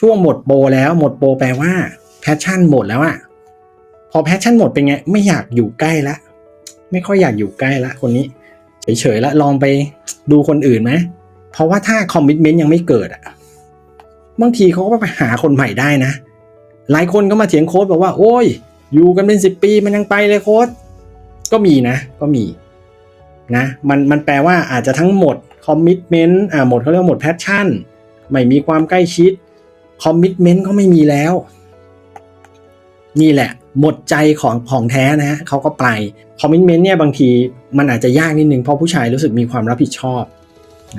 ช่วงหมดโปรแล้วหมดโปรแปลว่าแพชชั่นหมดแล้วอะพอแพชชั่นหมดเป็นไง ไม่อยากอยู่ใกล้ละ ไม่ค่อยอยากอยู่ใกล้ละคนนี้ เฉยๆละลองไปดูคนอื่นไหมเพราะว่าถ้าคอมมิชเมนต์ยังไม่เกิดอะบางทีเขาก็ไปหาคนใหม่ได้นะ หลายคนก็มาเถียงโค้ดบอกว่า โอ้ย อยู่กันเป็นสิบปีมันยังไปเลยโค้ดก็มีนะ ก็มีนะมันมันแปลว่าอาจจะทั้งหมดคอมมิชเมนต์อ่าหมดเขาเรียกว่าหมดแพชชั่นไม่มีความใกล้ชิด คอมมิชเมนต์ก็ไม่มีแล้ว นี่แหละ หมดใจของของแท้นะฮะเขาก็ไปคอมมิชเมนต์เนี่ยบางทีมันอาจจะยากนิดนึงเพราะผู้ชายรู้สึกมีความรับผิดชอบ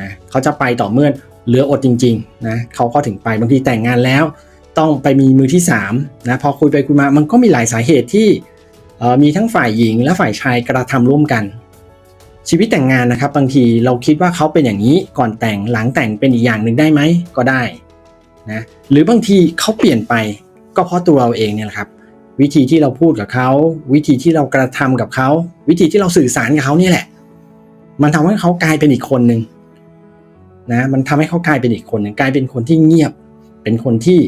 นะเขาจะไปต่อเมื่อเหลืออดจริงๆนะเขาก็ถึงไปบางทีแต่งงานแล้ว ต้องไปมีมือที่3นะพอคุยไปคุยมามันก็มีหลายสาเหตุที่มีทั้งฝ่ายหญิงและฝ่ายชายกระทำร่วมกัน ชีวิตแต่งงานนะครับ บางทีเราคิดว่าเขาเป็นอย่างนี้ก่อนแต่งหลังแต่งเป็นอีกอย่างหนึ่งได้ไหมก็ได้ นะหรือบางทีเขาเปลี่ยนไปก็เพราะตัวเราเองเนี่ยแหละครับ วิธีที่เราพูดกับเขา วิธีที่เรากระทำกับเขา วิธีที่เราสื่อสารกับเขานี่แหละ มันทำให้เขากลายเป็นอีกคนหนึ่งนะมันทำให้เขากลายเป็นอีกคนหนึ่งกลายเป็นคนที่เงียบ เป็นคนที่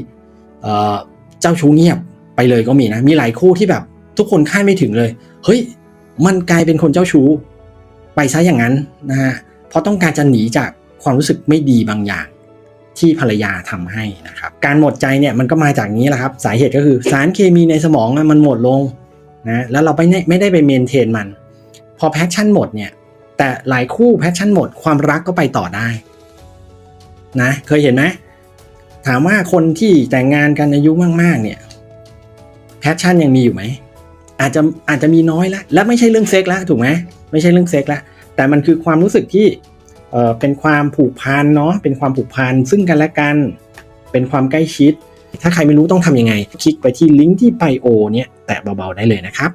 เจ้าชู้เงียบไปเลยก็มีนะ มีหลายคู่ที่แบบทุกคนคาดไม่ถึงเลย เฮ้ย มันกลายเป็นคนเจ้าชู้ ไปซะอย่างนั้นนะฮะ เพราะต้องการจะหนีจากความรู้สึกไม่ดีบางอย่าง ที่ภรรยาทำให้นะครับการหมดใจเนี่ยมันก็มาจากนี้แหละครับสาเหตุก็คือสารเคมีในสมองมันหมดลงนะแล้วเราไม่ไม่ได้ไปเมนเทนมัน พอแพชชั่นหมดเนี่ยแต่หลายคู่แพชชั่นหมดความรักก็ไปต่อได้นะเคยเห็นไหมถามว่าคนที่แต่งงานกันอายุมากๆเนี่ยแพชชั่นยังมีอยู่ไหมอาจจะอาจจะมีน้อยแล้วและไม่ใช่เรื่องเซ็กแล้วถูกไหมไม่ใช่เรื่องเซ็กแล้วแต่มันคือความรู้สึกที่ เป็นความผูกพันเนาะเป็นความผูกพันซึ่งกันและกัน เป็นความใกล้ชิด ถ้าใครไม่รู้ต้องทำยังไง คลิกไปที่ลิงก์ที่ไบโอเนี่ยแตะเบาๆได้เลยนะครับ